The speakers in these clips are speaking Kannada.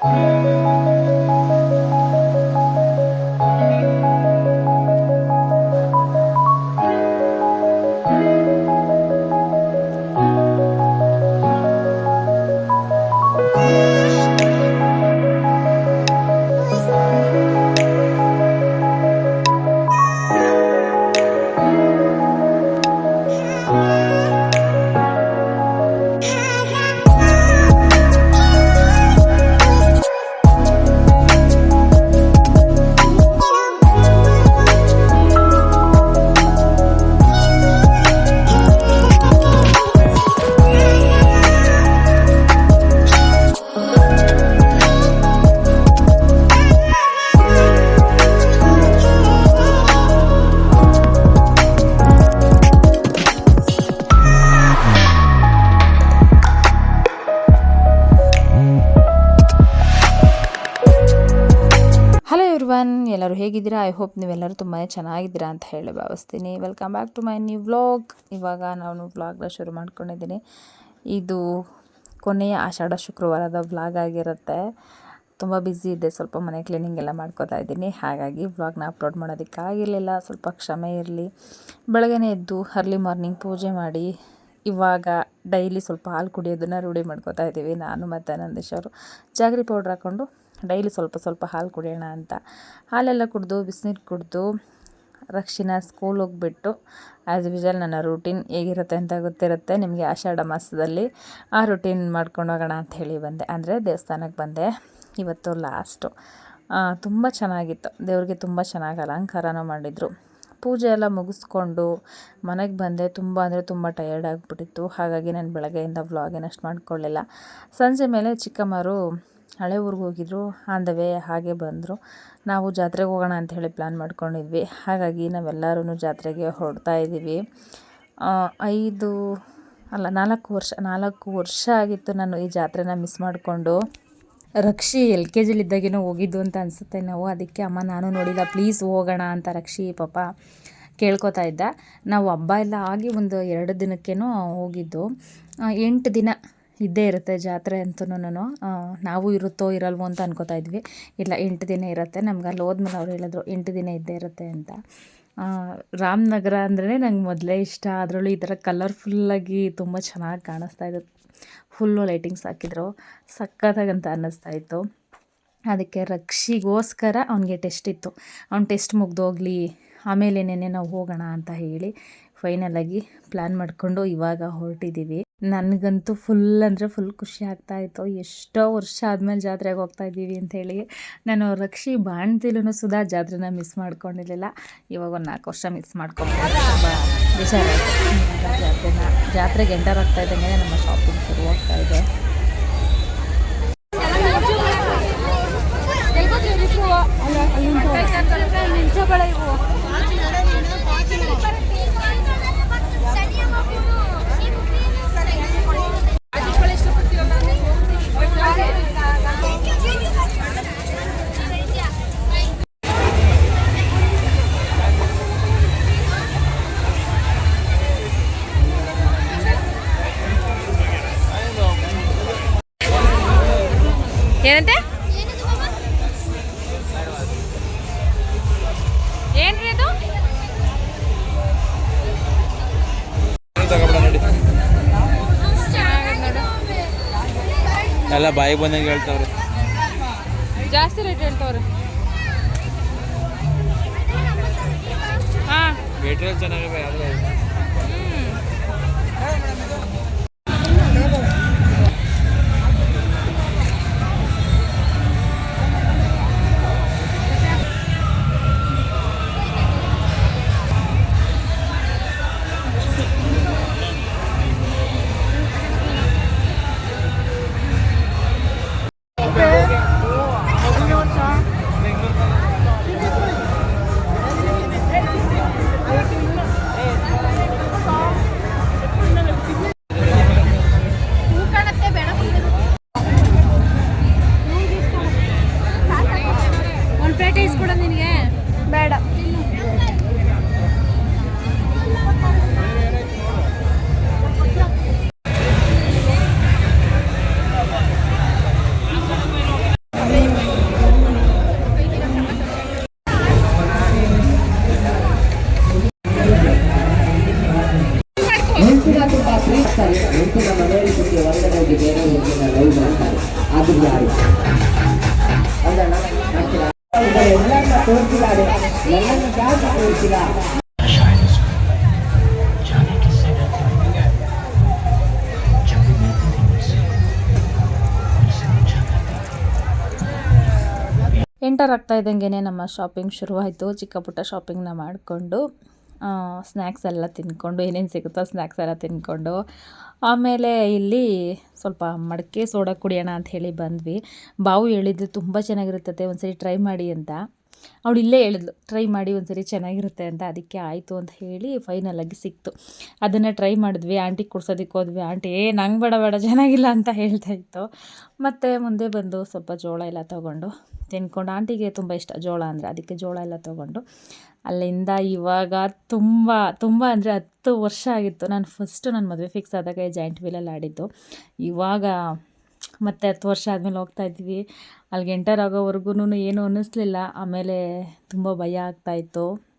ಹಲೋ ಹೇಗಿದ್ದೀರಾ? ಐ ಹೋಪ್ ನೀವೆಲ್ಲರೂ ತುಂಬಾ ಚೆನ್ನಾಗಿದ್ದೀರಾ ಅಂತ ಹೇಳಿ ಭಾವಿಸ್ತೀನಿ. Welcome back to my new vlog ಇವಾಗ ನಾನು ವ್ಲಾಗ್ನ ಶುರು ಮಾಡ್ಕೊಂಡಿದ್ದೀನಿ. ಇದು ಕೊನೆಯ ಆಷಾಢ ಶುಕ್ರವಾರದ ವ್ಲಾಗ್ ಆಗಿರುತ್ತೆ. ತುಂಬ ಬ್ಯುಸಿ ಇದೆ. ಸ್ವಲ್ಪ ಮನೆ ಕ್ಲೀನಿಂಗ್ ಎಲ್ಲ ಮಾಡ್ಕೋತಾ ಇದ್ದೀನಿ. ಹಾಗಾಗಿ ವ್ಲಾಗ್ನ ಅಪ್ಲೋಡ್ ಮಾಡೋದಕ್ಕಾಗಿರಲಿಲ್ಲ ಸ್ವಲ್ಪ ಕ್ಷಮೆ ಇರಲಿ. ಬೆಳಗ್ಗೆನೇ ಎದ್ದು ಅರ್ಲಿ ಮಾರ್ನಿಂಗ್ ಪೂಜೆ ಮಾಡಿ ಇವಾಗ ಡೈಲಿ ಸ್ವಲ್ಪ ಹಾಲು ಕುಡಿಯೋದನ್ನು ರೂಢಿ ಮಾಡ್ಕೋತಾ ಇದ್ದೀವಿ. ನಾನು ಮತ್ತು ನಂದೀಶ್ ಅವರು. ಜಾಗ್ರಿ ಪೌಡ್ರ್ ಹಾಕ್ಕೊಂಡು ಡೈಲಿ ಸ್ವಲ್ಪ ಸ್ವಲ್ಪ ಹಾಲು ಕುಡಿಯೋಣ ಅಂತ. ಹಾಲೆಲ್ಲ ಕುಡಿದು, ಬಿಸಿನೀರು ಕುಡಿದು, ರಕ್ಷಿನ ಸ್ಕೂಲ್ ಹೋಗ್ಬಿಟ್ಟು ಆ್ಯಸ್ ಯೂಶಲ್ ನನ್ನ ರೂಟೀನ್ ಹೇಗಿರುತ್ತೆ ಅಂತ ಗೊತ್ತಿರುತ್ತೆ. ನಿಮಗೆ ಆಷಾಢ ಮಾಸದಲ್ಲಿ ಆ ರೂಟೀನ್ ಮಾಡ್ಕೊಂಡು ಹೋಗೋಣ ಅಂತ ಹೇಳಿ ಬಂದೆ. ಅಂದರೆ ದೇವಸ್ಥಾನಕ್ಕೆ ಬಂದೆ ಇವತ್ತು ಲಾಸ್ಟು ತುಂಬ ಚೆನ್ನಾಗಿತ್ತು. ದೇವ್ರಿಗೆ ತುಂಬ ಚೆನ್ನಾಗಿ ಅಲಂಕಾರನೂ ಮಾಡಿದರು. ಪೂಜೆ ಎಲ್ಲ ಮುಗಿಸ್ಕೊಂಡು ಮನೆಗೆ ಬಂದೆ. ತುಂಬ ಅಂದರೆ ತುಂಬ ಟಯರ್ಡ್ ಆಗಿಬಿಟ್ಟಿತ್ತು. ಹಾಗಾಗಿ ನಾನು ಬೆಳಗ್ಗೆಯಿಂದ ವ್ಲಾಗ್ ಏನಷ್ಟು ಮಾಡ್ಕೊಳ್ಳಿಲ್ಲ. ಸಂಜೆ ಮೇಲೆ ಚಿಕ್ಕಮ್ಮರು ಹಳೆ ಊರಿಗೆ ಹೋಗಿದ್ರು ಆನ್ ದ ವೇ ಹಾಗೆ ಬಂದರು. ನಾವು ಜಾತ್ರೆಗೆ ಹೋಗೋಣ ಅಂತ ಹೇಳಿ ಪ್ಲ್ಯಾನ್ ಮಾಡ್ಕೊಂಡಿದ್ವಿ. ಹಾಗಾಗಿ ನಾವೆಲ್ಲರೂ ಜಾತ್ರೆಗೆ ಹೊರಡ್ತಾ ಇದ್ದೀವಿ ಐದು, ಅಲ್ಲ, ನಾಲ್ಕು ವರ್ಷ ನಾಲ್ಕು ವರ್ಷ ಆಗಿತ್ತು ನಾನು ಈ ಜಾತ್ರೆನ ಮಿಸ್ ಮಾಡಿಕೊಂಡು. ರಕ್ಷಿ ಎಲ್ ಕೆ ಜಿಲಿದ್ದಾಗೇನೋ ಹೋಗಿದ್ದು ಅಂತ ಅನಿಸುತ್ತೆ ನಾವು. ಅದಕ್ಕೆ ಅಮ್ಮ, ನಾನು ನೋಡಿಲ್ಲ ಪ್ಲೀಸ್ ಹೋಗೋಣ ಅಂತ ರಕ್ಷಿ ಪಾಪ ಕೇಳ್ಕೊತಾ ಇದ್ದ. ನಾವು ಹಬ್ಬ ಎಲ್ಲ ಆಗಿ ಒಂದು ಎರಡು ದಿನಕ್ಕೇನೋ ಹೋಗಿದ್ದು. ಎಂಟು ದಿನ ಇದ್ದೇ ಇರುತ್ತೆ ಜಾತ್ರೆ ಅಂತೂ ನಾವು ಇರುತ್ತೋ ಇರಲ್ವೋ ಅಂತ ಅನ್ಕೋತಾ ಇದ್ವಿ. ಇಲ್ಲ, ಎಂಟು ದಿನ ಇರುತ್ತೆ. ನಮ್ಗೆ ಅಲ್ಲಿ ಹೋದ್ಮೇಲೆ ಅವ್ರು ಹೇಳಿದ್ರು, ಎಂಟು ದಿನ ಇದ್ದೇ ಇರುತ್ತೆ ಅಂತ. ರಾಮನಗರ ಅಂದ್ರೆ ನಂಗೆ ಮೊದಲೇ ಇಷ್ಟ. ಅದರಲ್ಲೂ ಈ ಥರ ಕಲರ್ಫುಲ್ಲಾಗಿ ತುಂಬ ಚೆನ್ನಾಗಿ ಕಾಣಿಸ್ತಾ ಇದ್ದು ಫುಲ್ಲು ಲೈಟಿಂಗ್ಸ್ ಹಾಕಿದ್ರು. ಸಖತ್ತಾಗಂತ ಅನ್ನಿಸ್ತಾ ಇತ್ತು. ಅದಕ್ಕೆ ರಕ್ಷಿಗೋಸ್ಕರ ಅವನಿಗೆ ಟೆಸ್ಟ್ ಇತ್ತು. ಅವ್ನು ಟೆಸ್ಟ್ ಮುಗ್ದೋಗ್ಲಿ ಆಮೇಲೆ ನಾವು ಹೋಗೋಣ ಅಂತ ಹೇಳಿ ಫೈನಲಾಗಿ ಪ್ಲ್ಯಾನ್ ಮಾಡಿಕೊಂಡು ಇವಾಗ ಹೊರಟಿದ್ದೀವಿ ನನಗಂತೂ ಫುಲ್ ಅಂದರೆ ಫುಲ್ ಖುಷಿ ಆಗ್ತಾಯಿತ್ತು ಎಷ್ಟೋ ವರ್ಷ ಆದಮೇಲೆ ಜಾತ್ರೆಗೆ ಹೋಗ್ತಾ ಇದ್ದೀವಿ ಅಂಥೇಳಿ ನಾನು ರಕ್ಷಿ ಬಾಣ್ತಿಲೂ ಸುಧಾ ಜಾತ್ರೆನ ಮಿಸ್ ಮಾಡ್ಕೊಂಡಿರಲಿಲ್ಲ. ಇವಾಗ ಒಂದು ನಾಲ್ಕು ವರ್ಷ ಮಿಸ್ ಮಾಡ್ಕೊಂಡು ತುಂಬ ಜಾತ್ರೆನ, ಜಾತ್ರೆಗೆ ಎಂಟರ್ ಆಗ್ತಾ ಇದ್ದಂಗೆ ನಮ್ಮ ಶಾಪಿಂಗ್ ಶುರು ಹೋಗ್ತಾ ಇದೆ. ಬಾಯಿಗೆ ಬಂದಂಗೆ ಹೇಳ್ತಾವ್ರೆ. ಜಾಸ್ತಿ ರೇಟ್ ಹೇಳ್ತಾವ್ರೆ. ಹಾಂ ಮೆಟೀರಿಯಲ್ ಚೆನ್ನಾಗಿವೆ ಆದರೆ ಪೇಟೆ ಇಸ್ಕೊಡೋದು ನಿನಗೆ ಬೇಡ ಮಾಡ್ತಾರೆ ಅದು ಯಾರು ಅದನ್ನ ತೋರಿಸಿದ್ದಾರೆ ಜಾಸ್ತಿ ಎಂಟರ್ ಆಗ್ತಾ ಇದ್ದಂಗೆ ನಮ್ಮ ಶಾಪಿಂಗ್ ಶುರುವಾಯಿತು. ಚಿಕ್ಕ ಪುಟ್ಟ ಶಾಪಿಂಗ್ನ ಮಾಡಿಕೊಂಡು ಸ್ನ್ಯಾಕ್ಸ್ ಎಲ್ಲ ತಿನ್ಕೊಂಡು, ಏನೇನು ಸಿಗುತ್ತೋ ಸ್ನ್ಯಾಕ್ಸ್ ಎಲ್ಲ ತಿನ್ಕೊಂಡು, ಆಮೇಲೆ ಇಲ್ಲಿ ಸ್ವಲ್ಪ ಮಡಕೆ ಸೋಡಾ ಕುಡಿಯೋಣ ಅಂತ ಹೇಳಿ ಬಂದ್ವಿ. ಬಾವು ಹೇಳಿದ್ದು ತುಂಬ ಚೆನ್ನಾಗಿರುತ್ತದೆ ಒಂದ್ಸರಿ ಟ್ರೈ ಮಾಡಿ ಅಂತ. ಅವಳು ಇಲ್ಲೇ ಹೇಳಿದ್ಲು ಟ್ರೈ ಮಾಡಿ ಒಂದ್ಸರಿ ಚೆನ್ನಾಗಿರುತ್ತೆ ಅಂತ, ಅದಕ್ಕೆ ಆಯಿತು ಅಂತ ಹೇಳಿ ಫೈನಲಾಗಿ ಸಿಕ್ತು. ಅದನ್ನು ಟ್ರೈ ಮಾಡಿದ್ವಿ ಆಂಟಿಗೆ ಕೊಡ್ಸೋದಕ್ಕೆ ಹೋದ್ವಿ. ಆಂಟಿ ಏ, ನಂಗೆ ಬೇಡ ಬೇಡ, ಚೆನ್ನಾಗಿಲ್ಲ ಅಂತ ಹೇಳ್ತಾ ಇತ್ತು. ಮತ್ತು ಮುಂದೆ ಬಂದು ಸ್ವಲ್ಪ ಜೋಳ ಎಲ್ಲ ತೊಗೊಂಡು ತಿನ್ಕೊಂಡು ಆಂಟಿಗೆ ತುಂಬ ಇಷ್ಟ ಜೋಳ ಅಂದರೆ, ಅದಕ್ಕೆ ಜೋಳ ಎಲ್ಲ ತೊಗೊಂಡು ಅಲ್ಲಿಂದ ಇವಾಗ ತುಂಬ ತುಂಬ ಅಂದರೆ ಹತ್ತು ವರ್ಷ ಆಗಿತ್ತು. ನಾನು ಫಸ್ಟು ನನ್ನ ಮದುವೆ ಫಿಕ್ಸ್ ಆದಾಗ ಜಾಯಿಂಟ್ ವೀಲಲ್ಲಿ ಆಡಿದ್ದು. ಇವಾಗ ಮತ್ತೆ ಹತ್ತು ವರ್ಷ ಆದಮೇಲೆ ಹೋಗ್ತಾ ಇದ್ವಿ. ಅಲ್ಲಿಗೆ ಎಂಟರ್ ಆಗೋವರೆಗೂ ಏನೂ ಅನ್ನಿಸ್ಲಿಲ್ಲ. ಆಮೇಲೆ ತುಂಬ ಭಯ ಆಗ್ತಾಯಿತ್ತು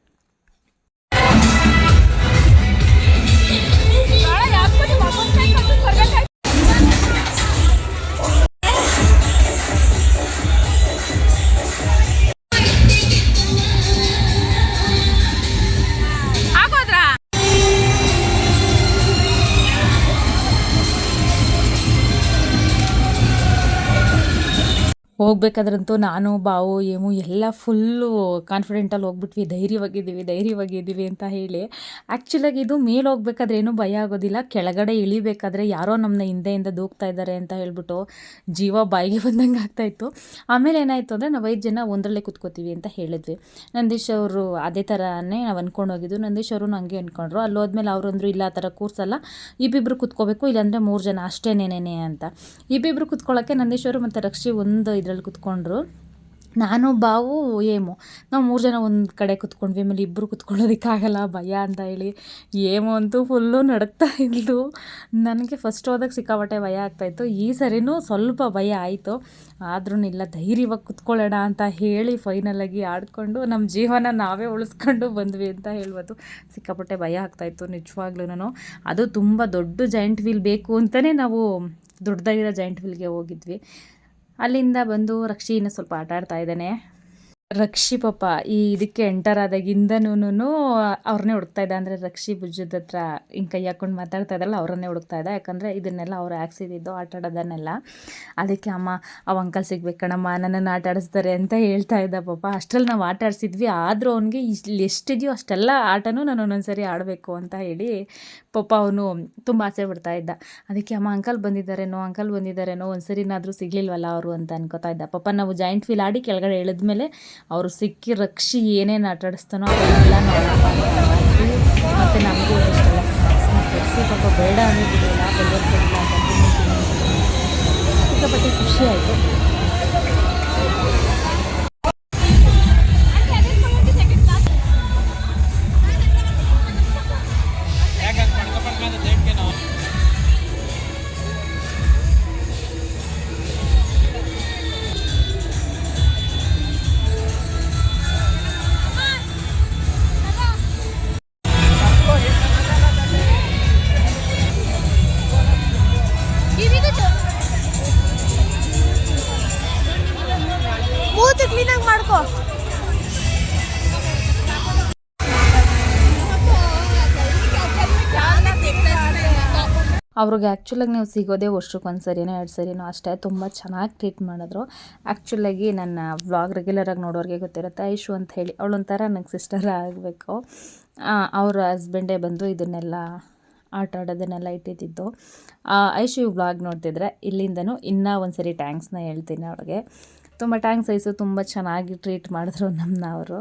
ಹೋಗ್ಬೇಕಾದ್ರಂತೂ ನಾನು, ಬಾವು, ಏಮು ಎಲ್ಲ ಫುಲ್ಲು ಕಾನ್ಫಿಡೆಂಟಲ್ಲಿ ಹೋಗ್ಬಿಟ್ವಿ. ಧೈರ್ಯವಾಗಿದ್ದೀವಿ ಧೈರ್ಯವಾಗಿದ್ದೀವಿ ಅಂತ ಹೇಳಿ. ಆ್ಯಕ್ಚುಲಾಗಿ ಇದು ಮೇಲೆ ಹೋಗ್ಬೇಕಾದ್ರೆ ಏನೂ ಭಯ ಆಗೋದಿಲ್ಲ. ಕೆಳಗಡೆ ಇಳಿಬೇಕಾದ್ರೆ ಯಾರೋ ನಮ್ಮನ್ನ ಹಿಂದೆಯಿಂದ ದೂಕ್ತಾ ಇದ್ದಾರೆ ಅಂತ ಹೇಳ್ಬಿಟ್ಟು ಜೀವ ಬಾಯಿಗೆ ಬಂದಂಗೆ ಆಗ್ತಾಯಿತ್ತು ಆಮೇಲೆ ಏನಾಯಿತು ಅಂದರೆ ನಾವು ಐದು ಜನ ಒಂದರಲ್ಲೇ ಕೂತ್ಕೋತೀವಿ ಅಂತ ಹೇಳಿದ್ವಿ. ನಂದೀಶ್ ಅವರು ಅದೇ ಥರನೇ ನಾವು ಅಂದ್ಕೊಂಡು ಹೋಗಿದ್ದು. ನಂದೀಶ್ ಅವರು ಹಂಗೆ ಅಂದ್ಕೊಂಡ್ರು ಅಲ್ಲಿ ಹೋದ್ಮೇಲೆ ಅಂದರು ಇಲ್ಲ ಆ ಥರ ಕೂರ್ಸಲ್ಲ ಇಬ್ಬಿಬ್ರು ಕೂತ್ಕೋಬೇಕು, ಇಲ್ಲಾಂದರೆ ಮೂರು ಜನ ಅಷ್ಟೇ ನೇನೇನೆ ಅಂತ. ಇಬ್ಬಿಬ್ರು ನಂದೀಶ್ ಅವರು ಮತ್ತು ರಕ್ಷಿ ಒಂದು ಇದರಲ್ಲಿ ಕುತ್ಕೊಂಡ್ರು. ನಾನು, ಬಾವು, ಏಮು. ನಾವು ಮೂರು ಜನ ಒಂದು ಕಡೆ ಕುತ್ಕೊಂಡ್ವಿ. ಆಮೇಲೆ ಇಬ್ಬರು ಕುತ್ಕೊಳ್ಳೋದಕ್ಕಾಗಲ್ಲ ಭಯ ಅಂತ ಹೇಳಿ. ಏಮು ಅಂತೂ ಫುಲ್ಲು ನಡುಕ್ತಾ ಇದ್ದು ನನಗೆ ಫಸ್ಟ್ ಹೋದಾಗ ಸಿಕ್ಕಾಪಟ್ಟೆ ಭಯ ಆಗ್ತಾಯಿತ್ತು ಈ ಸರಿನೂ ಸ್ವಲ್ಪ ಭಯ ಆಯಿತು. ಆದ್ರೂ ಇಲ್ಲ, ಧೈರ್ಯವಾಗಿ ಕುತ್ಕೊಳ್ಳೋಣ ಅಂತ ಹೇಳಿ ಫೈನಲಾಗಿ ಆಡಿಕೊಂಡು ನಮ್ಮ ಜೀವನ ನಾವೇ ಉಳಿಸ್ಕೊಂಡು ಬಂದ್ವಿ ಅಂತ ಹೇಳ್ಬೋದು. ಸಿಕ್ಕಾಪಟ್ಟೆ ಭಯ ಆಗ್ತಾಯಿತ್ತು ನಿಜವಾಗ್ಲೂ ಅದು ತುಂಬ ದೊಡ್ಡ ಜಾಯಿಂಟ್ ವೀಲ್ ಬೇಕು ಅಂತಲೇ ನಾವು ದೊಡ್ಡದಾಗಿರೋ ಜಾಯಿಂಟ್ ವೀಲ್ಗೆ ಹೋಗಿದ್ವಿ. ಅಲ್ಲಿಂದ ಬಂದು ರಕ್ಷಿ ಇನ್ನೂ ಸ್ವಲ್ಪ ಆಟ ಆಡ್ತಾ ಇದ್ದಾನೆ. ರಕ್ಷಿ ಪಾಪ, ಈ ಇದಕ್ಕೆ ಎಂಟರ್ ಆದಾಗಿಂದನೂ ಅವ್ರನ್ನೇ ಹುಡುಕ್ತಾ ಇದ್ದ. ಅಂದರೆ ರಕ್ಷಿ ಭುಜದ ಹತ್ರ ಹಿಂಗೆ ಕೈ ಹಾಕೊಂಡು ಮಾತಾಡ್ತಾ ಇದ್ದಲ್ಲ ಅವರನ್ನೇ ಹುಡುಕ್ತಾ ಇದ್ದ. ಯಾಕಂದರೆ ಇದನ್ನೆಲ್ಲ ಅವ್ರು ಹಾಕ್ಸಿದ್ದು ಆಟ ಆಡೋದನ್ನೆಲ್ಲ. ಅದಕ್ಕೆ ಅಮ್ಮ, ಅವ ಅಂಕಲ್ ಸಿಗ್ಬೇಕು ಕಣಮ್ಮ, ನನ್ನನ್ನು ಆಟ ಆಡಿಸ್ತಾರೆ ಅಂತ ಹೇಳ್ತಾ ಇದ್ದ ಪಾಪ. ಅಷ್ಟರಲ್ಲಿ ನಾವು ಆಟ ಆಡಿಸಿದ್ವಿ. ಆದರೂ ಅವನಿಗೆ ಇಲ್ಲಿ ಎಷ್ಟಿದೆಯೋ ಅಷ್ಟೆಲ್ಲ ಆಟನೂ ನಾನು ಒಂದೊಂದ್ಸರಿ ಆಡಬೇಕು ಅಂತ ಹೇಳಿ ಪಾಪ ಅವನು ತುಂಬ ಆಸೆ ಪಡ್ತಾ ಇದ್ದ. ಅದಕ್ಕೆ ಅಮ್ಮ ಅಂಕಲ್ ಬಂದಿದ್ದಾರೇನೋ ಅಂಕಲ್ ಬಂದಿದ್ದಾರೇನೋ ಒಂದು ಸರಿನಾದರೂ ಸಿಗ್ಲಿಲ್ವಲ್ಲ ಅವರು ಅಂತ ಅನ್ಕೋತಾ ಇದ್ದ ಪಾಪ. ನಾವು ಜಾಯಿಂಟ್ ಫೀಲ್ ಆಡಿ ಕೆಳಗಡೆ ಇಳಿದ್ಮೇಲೆ ಅವರು ಸಿಕ್ಕಿ ರಕ್ಷಿ ಏನೇನು ಆಟಾಡಿಸ್ತಾನೋ ಅದನ್ನೆಲ್ಲ ಮತ್ತೆ ಮತ್ತು ನಮಗೂ ಇಷ್ಟ ಪಾಪ ಬೇಡ ಅನ್ನೋದಿಲ್ಲ ಅವ್ರಿಗೆ ಆ್ಯಕ್ಚುಲಾಗಿ ನಾವು ಸಿಗೋದೇ ವರ್ಷಕ್ಕೆ ಒಂದು ಸರಿನೋ, ಎರಡು ಸರಿನೋ ಅಷ್ಟೇ. ತುಂಬ ಚೆನ್ನಾಗಿ ಟ್ರೀಟ್ ಮಾಡಿದ್ರು. ಆ್ಯಕ್ಚುಲಾಗಿ ನನ್ನ ವ್ಲಾಗ್ ರೆಗ್ಯುಲರಾಗಿ ನೋಡೋರಿಗೆ ಗೊತ್ತಿರುತ್ತೆ. ಐಶು ಅಂತ ಹೇಳಿ. ಅವಳೊಂಥರ ನನಗೆ ಸಿಸ್ಟರ್ ಆಗಬೇಕು. ಅವ್ರ ಹಸ್ಬೆಂಡೇ ಬಂದು ಇದನ್ನೆಲ್ಲ ಆಟ ಆಡೋದನ್ನೆಲ್ಲ ಇಟ್ಟಿದ್ದು ಐಶು ವ್ಲಾಗ್ ನೋಡ್ತಿದ್ರೆ ಇಲ್ಲಿಂದನೂ ಇನ್ನೂ ಒಂದು ಸರಿ ಟ್ಯಾಂಕ್ಸ್ನ ಹೇಳ್ತೀನಿ ಅವ್ಳಿಗೆ. ತುಂಬ ಟ್ಯಾಂಕ್ಸ್ ಐಸು. ತುಂಬ ಚೆನ್ನಾಗಿ ಟ್ರೀಟ್ ಮಾಡಿದ್ರು ನಮ್ಮನ್ನ ಅವರು.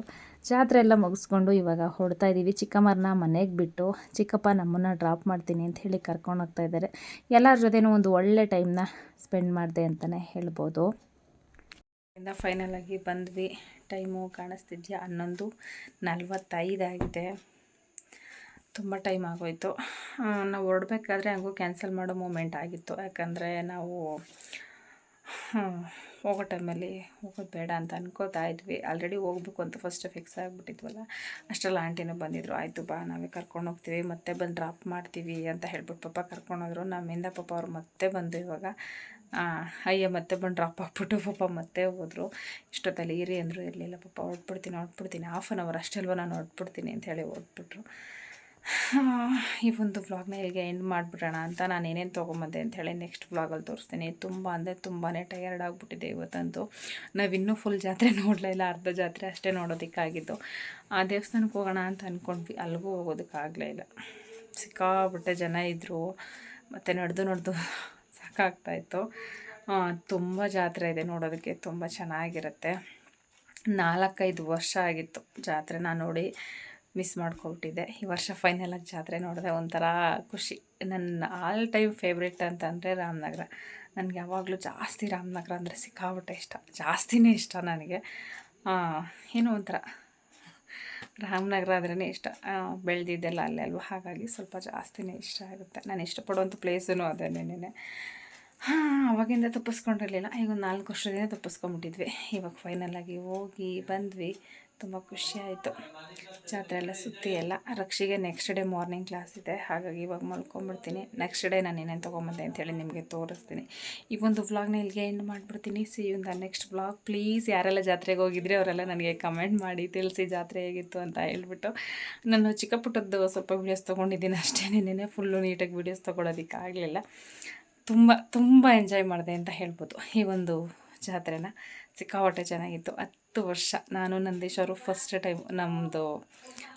ಜಾತ್ರೆ ಎಲ್ಲ ಮುಗಿಸ್ಕೊಂಡು ಇವಾಗ ಹೊಡ್ತಾ ಇದ್ದೀವಿ ಚಿಕ್ಕಮ್ಮರನ್ನ ಮನೆಗೆ ಬಿಟ್ಟು ಚಿಕ್ಕಪ್ಪ ನಮ್ಮನ್ನು ಡ್ರಾಪ್ ಮಾಡ್ತೀನಿ ಅಂತ ಹೇಳಿ ಕರ್ಕೊಂಡು ಹೋಗ್ತಾ ಇದ್ದಾರೆ. ಎಲ್ಲರ ಜೊತೆನೂ ಒಂದು ಒಳ್ಳೆ ಟೈಮ್ನ ಸ್ಪೆಂಡ್ ಮಾಡಿದೆ ಅಂತಲೇ ಹೇಳ್ಬೋದು. ಇಂದ ಫೈನಲ್ ಆಗಿ ಬಂದ್ವಿ. ಟೈಮು ಕಾಣಿಸ್ತಿದ್ಯಾ? ಹನ್ನೊಂದು ನಲ್ವತ್ತೈದಾಗಿದೆ ತುಂಬ ಟೈಮ್ ಆಗೋಯ್ತು. ನಾವು ಹೊರಡ್ಬೇಕಾದ್ರೆ ಹಂಗೂ ಕ್ಯಾನ್ಸಲ್ ಮಾಡೋ ಮೂಮೆಂಟ್ ಆಗಿತ್ತು. ಯಾಕಂದರೆ ನಾವು ಹೋಗೋ ಟೈಮಲ್ಲಿ ಹೋಗೋದು ಬೇಡ ಅಂತ ಅನ್ಕೋತಾ ಇದ್ವಿ. ಆಲ್ರೆಡಿ ಹೋಗ್ಬೇಕು ಅಂತ ಫಸ್ಟ್ ಫಿಕ್ಸ್ ಆಗಿಬಿಟ್ಟಿದ್ವಲ್ಲ. ಅಷ್ಟರಲ್ಲಿ ಆಂಟಿನೂ ಬಂದಿದ್ರು, ಆಯಿತು ಬಾ, ನಾವೇ ಕರ್ಕೊಂಡು ಹೋಗ್ತೀವಿ, ಮತ್ತೆ ಬಂದು ಡ್ರಾಪ್ ಮಾಡ್ತೀವಿ ಅಂತ ಹೇಳ್ಬಿಟ್ಟು ಪಾಪ ಕರ್ಕೊಂಡೋದ್ರು ನಮ್ಮಿಂದ ಪಾಪ ಅವ್ರು ಮತ್ತೆ ಬಂದು ಇವಾಗ ಅಯ್ಯ ಮತ್ತೆ ಬಂದು ಡ್ರಾಪ್ ಹಾಕ್ಬಿಟ್ಟು ಪಾಪ ಮತ್ತೆ ಹೋದರು. ಇಷ್ಟೊತ್ತಲ್ಲಿ ಇರಿ ಅಂದರು, ಇರಲಿಲ್ಲ ಪಾಪ, ಹೊರಟ್ಬಿಡ್ತೀನಿ ಹೊರಟ್ಬಿಡ್ತೀನಿ ಹಾಫ್ ಆನ್ ಅವರ್ ಅಷ್ಟೇ ಅಲ್ವ ನಾನು ಹೊರಟ್ಬಿಡ್ತೀನಿ ಅಂತ ಹೇಳಿ ಹೊರಟ್ಬಿಟ್ರು ಈ ಒಂದು ವ್ಲಾಗ್ನ ಇಲ್ಲಿಗೆ ಎಂಡ್ ಮಾಡಿಬಿಡೋಣ ಅಂತ ನಾನು ಏನೇನು ತೊಗೊಂಬಂದೆ ಅಂತ ಹೇಳಿ ನೆಕ್ಸ್ಟ್ ವ್ಲಾಗಲ್ಲಿ ತೋರಿಸ್ತೀನಿ. ತುಂಬ ಅಂದರೆ ತುಂಬಾ ಟಯರ್ಡ್ ಆಗಿಬಿಟ್ಟಿದೆ ಇವತ್ತಂತೂ. ನಾವಿನ್ನೂ ಫುಲ್ ಜಾತ್ರೆ ನೋಡಲೇ ಅರ್ಧ ಜಾತ್ರೆ ಅಷ್ಟೇ ನೋಡೋದಕ್ಕಾಗಿದ್ದು. ಆ ದೇವಸ್ಥಾನಕ್ಕೆ ಹೋಗೋಣ ಅಂತ ಅಂದ್ಕೊಂಡ್ವಿ ಅಲ್ಲಿಗೂ ಹೋಗೋದಕ್ಕಾಗಲೇ ಇಲ್ಲ. ಸಿಕ್ಕಾಬಿಟ್ಟೆ ಜನ ಇದ್ದರು ಮತ್ತು ನಡೆದು ನಡೆದು ಸಾಕಾಗ್ತಾಯಿತ್ತು ತುಂಬ ಜಾತ್ರೆ ಇದೆ ನೋಡೋದಕ್ಕೆ, ತುಂಬ ಚೆನ್ನಾಗಿರುತ್ತೆ. ನಾಲ್ಕೈದು ವರ್ಷ ಆಗಿತ್ತು ಜಾತ್ರೆನ ನೋಡಿ. ಮಿಸ್ ಮಾಡ್ಕೊಬಿಟ್ಟಿದ್ದೆ. ಈ ವರ್ಷ ಫೈನಲ್ ಆಗಿ ಜಾತ್ರೆ ನೋಡಿದೆ ಒಂಥರ ಖುಷಿ. ನನ್ನ ಆಲ್ ಟೈಮ್ ಫೇವ್ರೆಟ್ ಅಂತಂದರೆ ರಾಮನಗರ. ನನಗೆ ಯಾವಾಗಲೂ ಜಾಸ್ತಿ ರಾಮನಗರ ಅಂದರೆ ಸಿಕ್ಕಾಬಿಟ್ಟೆ ಇಷ್ಟ. ಜಾಸ್ತಿನೇ ಇಷ್ಟ ನನಗೆ. ಏನೋ ಒಂಥರ ರಾಮನಗರ ಆದ್ರೇ ಇಷ್ಟ. ಬೆಳೆದಿದ್ದೆಲ್ಲ ಅಲ್ಲೇ ಅಲ್ವಾ? ಹಾಗಾಗಿ ಸ್ವಲ್ಪ ಜಾಸ್ತಿನೇ ಇಷ್ಟ ಆಗುತ್ತೆ. ನಾನು ಇಷ್ಟಪಡುವಂಥ ಪ್ಲೇಸೂ ಅದೇನೇನೆ ಹಾಂ, ಅವಾಗಿಂದ ತಪ್ಪಿಸ್ಕೊಂಡಿರಲಿಲ್ಲ. ಈಗ ಒಂದು ನಾಲ್ಕು ವರ್ಷದಿಂದ ತಪ್ಪಿಸ್ಕೊಂಬಿಟ್ಟಿದ್ವಿ ಇವಾಗ ಫೈನಲಾಗಿ ಹೋಗಿ ಬಂದ್ವಿ. ತುಂಬ ಖುಷಿ ಆಯಿತು. ಜಾತ್ರೆ ಎಲ್ಲ ಸುತ್ತಿ ಎಲ್ಲ. ರಕ್ಷಿಗೆ ನೆಕ್ಸ್ಟ್ ಡೇ ಮಾರ್ನಿಂಗ್ ಕ್ಲಾಸ್ ಇದೆ. ಹಾಗಾಗಿ ಇವಾಗ ಮಲ್ಕೊಂಬಿಡ್ತೀನಿ ನೆಕ್ಸ್ಟ್ ಡೇ ನಾನು ಏನೇನು ತೊಗೊಂಬಂದೆ ಅಂತೇಳಿ ನಿಮಗೆ ತೋರಿಸ್ತೀನಿ. ಈ ಒಂದು ವ್ಲಾಗ್ನ ಇಲ್ಲಿಗೆ ಎಂಡ್ ಮಾಡಿಬಿಡ್ತೀನಿ. See in next vlog please ಯಾರೆಲ್ಲ ಜಾತ್ರೆಗೆ ಹೋಗಿದ್ರೆ, ಅವರೆಲ್ಲ ನನಗೆ ಕಮೆಂಟ್ ಮಾಡಿ. ತಿಳಿಸಿ ಜಾತ್ರೆ ಹೇಗಿತ್ತು ಅಂತ ಹೇಳ್ಬಿಟ್ಟು. ನಾನು ಚಿಕ್ಕ ಪುಟ್ಟದ್ದು ಸ್ವಲ್ಪ ವೀಡಿಯೋಸ್ ತೊಗೊಂಡಿದ್ದೀನಿ ಅಷ್ಟೇ ನೆನೆ ಫುಲ್ಲು ನೀಟಾಗಿ ವೀಡಿಯೋಸ್ ತೊಗೊಳೋದಕ್ಕಾಗಲಿಲ್ಲ. ತುಂಬ ತುಂಬ ಎಂಜಾಯ್ ಮಾಡಿದೆ ಅಂತ ಹೇಳ್ಬೋದು ಈ ಒಂದು ಜಾತ್ರೆನ. ಸಿಕ್ಕಾಪಟ್ಟೆ ಚೆನ್ನಾಗಿತ್ತು. ಹತ್ತು ವರ್ಷ ನಾನು ನಂದೀಶ್ ಅವರು ಫಸ್ಟ್ ಟೈಮ್ ನಮ್ಮದು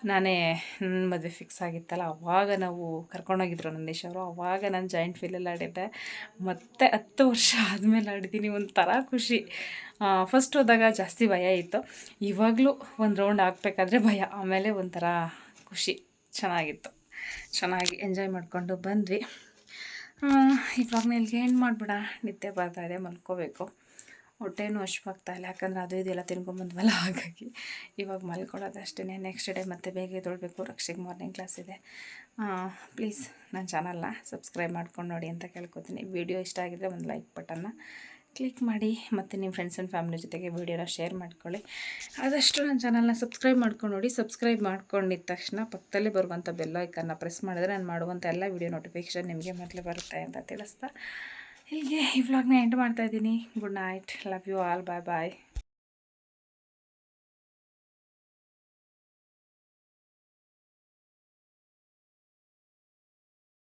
ನಾನೇ ನನ್ನ ಮದುವೆ ಫಿಕ್ಸ್ ಆಗಿತ್ತಲ್ಲ, ಅವಾಗ ನಾವು ಕರ್ಕೊಂಡೋಗಿದ್ರು ನಂದೀಶ್ ಅವರು ಆವಾಗ ನಾನು ಜಾಯಿಂಟ್ ಫೀಲಲ್ಲಿ ಆಡಿದ್ದೆ. ಮತ್ತೆ ಹತ್ತು ವರ್ಷ ಆದಮೇಲೆ ಆಡಿದ್ದೀನಿ, ಒಂಥರ ಖುಷಿ. ಫಸ್ಟ್ ಹೋದಾಗ ಜಾಸ್ತಿ ಭಯ ಇತ್ತು. ಇವಾಗಲೂ ಒಂದು ರೌಂಡ್ ಹಾಕ್ಬೇಕಾದ್ರೆ ಭಯ, ಆಮೇಲೆ ಒಂಥರ ಖುಷಿ. ಚೆನ್ನಾಗಿತ್ತು. ಚೆನ್ನಾಗಿ ಎಂಜಾಯ್ ಮಾಡಿಕೊಂಡು ಬಂದ್ವಿ. ಈ ನಿಲ್ಗೆ ಏನು ಮಾಡಿಬಿಡ? ನಿದ್ದೆ ಬರ್ತಾ ಇದೆ, ಮಲ್ಕೋಬೇಕು. ಹೊಟ್ಟೆನೂ ಹಶ್ವಾಗ್ತಾ ಇಲ್ಲ, ಯಾಕಂದರೆ ಅದು ಇದೆಲ್ಲ ತಿನ್ಕೊಂಬಂದ್ವಲ್ಲ ಹಾಗಾಗಿ ಇವಾಗ ಮಲ್ಕೊಳ್ಳೋದು ಅಷ್ಟೇ ನೆಕ್ಸ್ಟ್ ಡೇ ಮತ್ತೆ ಬೇಗ ಎದೊಳ್ಬೇಕು ರಕ್ಷೆಗೆ ಮಾರ್ನಿಂಗ್ ಕ್ಲಾಸ್ ಇದೆ. ಪ್ಲೀಸ್ ನನ್ನ ಚಾನಲ್ನ ಸಬ್ಸ್ಕ್ರೈಬ್ ಮಾಡ್ಕೊಂಡು ನೋಡಿ ಅಂತ ಕೇಳ್ಕೊತೀನಿ. ವಿಡಿಯೋ ಇಷ್ಟ ಆಗಿದ್ದರೆ ಒಂದು ಲೈಕ್ ಬಟನ್ನ ಕ್ಲಿಕ್ ಮಾಡಿ ಮತ್ತು ನಿಮ್ಮ ಫ್ರೆಂಡ್ಸ್ ಆ್ಯಂಡ್ ಫ್ಯಾಮಿಲಿ ಜೊತೆಗೆ ವೀಡಿಯೋನ ಶೇರ್ ಮಾಡ್ಕೊಳ್ಳಿ. ಆದಷ್ಟು ನನ್ನ ಚಾನಲ್ನ ಸಬ್ಸ್ಕ್ರೈಬ್ ಮಾಡ್ಕೊಂಡು ನೋಡಿ. ಸಬ್ಸ್ಕ್ರೈಬ್ ಮಾಡ್ಕೊಂಡಿದ್ದ ತಕ್ಷಣ ಪಕ್ಕದಲ್ಲಿ ಬರುವಂಥ ಬೆಲ್ ಐಕನ್ನ ಪ್ರೆಸ್ ಮಾಡಿದ್ರೆ ನಾನು ಮಾಡುವಂಥ ಎಲ್ಲ ವೀಡಿಯೋ ನೋಟಿಫಿಕೇಷನ್ ನಿಮಗೆ ಮೊದಲೇ ಬರುತ್ತೆ ಅಂತ ತಿಳಿಸ್ತಾ. ಇಲ್ಲಿಗೆ ಈ ವ್ಲಾಗ್ನ ಎಂಡ್ ಮಾಡ್ತಾಯಿದ್ದೀನಿ good night love you all bye bye